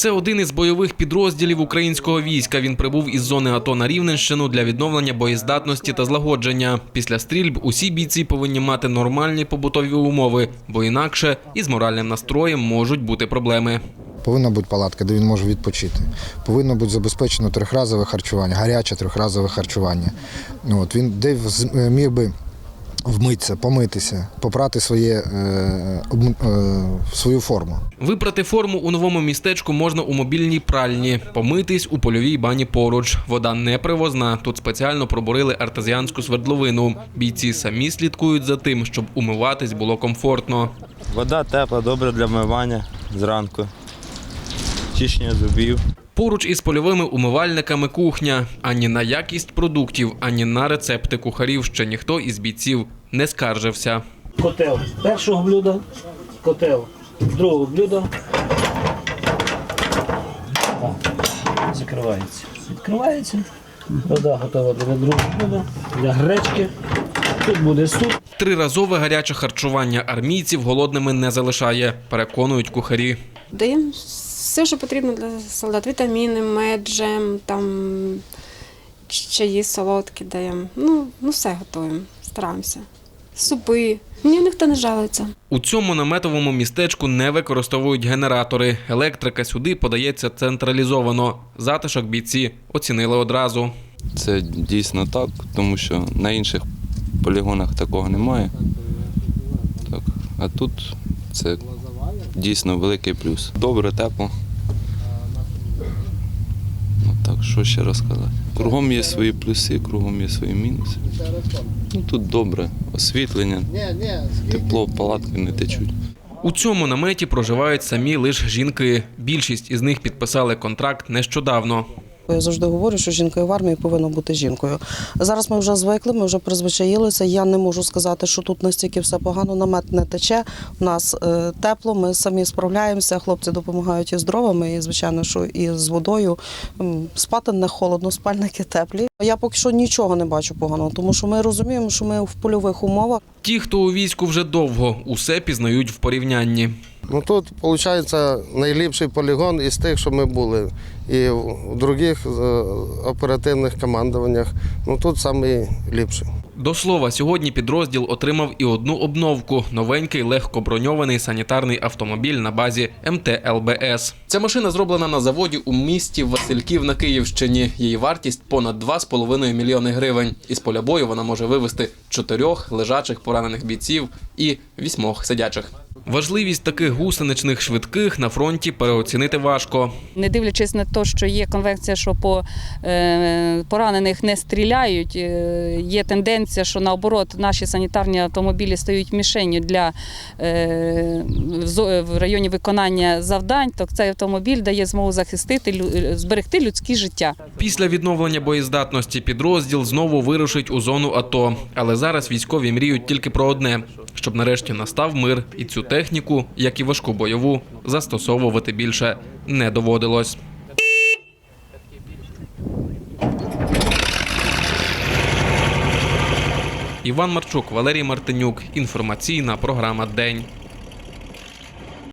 Це один із бойових підрозділів українського війська. Він прибув із зони АТО на Рівненщину для відновлення боєздатності та злагодження. Після стрільб усі бійці повинні мати нормальні побутові умови, бо інакше із моральним настроєм можуть бути проблеми. Повинна бути палатка, де він може відпочити. Повинно бути забезпечено трьохразове харчування, гаряче трьохразове харчування. Ну, От він де е, міг би вмитися, помитися, попрати своє, е, е, свою форму. Випрати форму у новому містечку можна у мобільній пральні, помитись у польовій бані поруч. Вода не привозна. Тут спеціально пробурили артезіанську свердловину. Бійці самі слідкують за тим, щоб умиватись було комфортно. Вода тепла, добра для вмивання зранку. Чищення зубів. Поруч із польовими умивальниками кухня. Ані на якість продуктів, ані на рецепти кухарів ще ніхто із бійців не скаржився. котел першого блюда, котел другого блюда. Так, Закривається. Відкривається. Вода готова для другого блюда, для гречки. Тут буде суп. Триразове гаряче харчування армійців голодними не залишає, переконують кухарі. Даємо все, що потрібно для солдат. Вітаміни, мед, джем, там чаї солодкі даємо. Ну, ну все готуємо, стараємося. Супи. Мені ніхто не жалується. У цьому наметовому містечку не використовують генератори. Електрика сюди подається централізовано. Затишок бійці оцінили одразу. Це дійсно так, тому що на інших полігонах такого немає. Так. А тут це дійсно великий плюс. Добре, тепло. Ну, так, що ще розказати? Кругом є свої плюси, кругом є свої мінуси. Ну, тут добре, освітлення, тепло, палатки не течуть. У цьому наметі проживають самі лише жінки. Більшість із них підписали контракт нещодавно. Я завжди говорю, що жінкою в армії повинна бути жінкою. Зараз ми вже звикли, ми вже призвичаїлися. Я не можу сказати, що тут настільки все погано, намет не тече. У нас е, тепло, ми самі справляємося. Хлопці допомагають із дровами, і звичайно, що і з водою. Спати не холодно, спальники теплі. Я поки що нічого не бачу поганого, тому що ми розуміємо, що ми в польових умовах. Ті, хто у війську вже довго, усе пізнають в порівнянні. Ну тут виходить найліпший полігон із тих, що ми були. І в других е, оперативних командуваннях. Ну тут найліпший. До слова, сьогодні підрозділ отримав і одну обновку новенький легкоброньований санітарний автомобіль на базі МТЛБС. Ця машина зроблена на заводі у місті Васильків на Київщині. Її вартість понад 2,5 мільйони гривень. Із поля бою вона може вивезти чотирьох лежачих поранених бійців і вісьмох сидячих. Важливість таких гусеничних швидких на фронті переоцінити важко. Не дивлячись на те, що є конвекція, що по е, поранених не стріляють, е, є тенденція, що наоборот наші санітарні автомобілі стають мішенню для е, в районі виконання завдань, то цей автомобіль дає змогу захистити лю- зберегти людське життя. Після відновлення боєздатності підрозділ знову вирушить у зону АТО. Але зараз військові мріють тільки про одне: щоб нарешті настав мир, і цю техніку, як і важку бойову, застосовувати більше не доводилось. Іван Марчук, Валерій Мартинюк. Інформаційна програма День.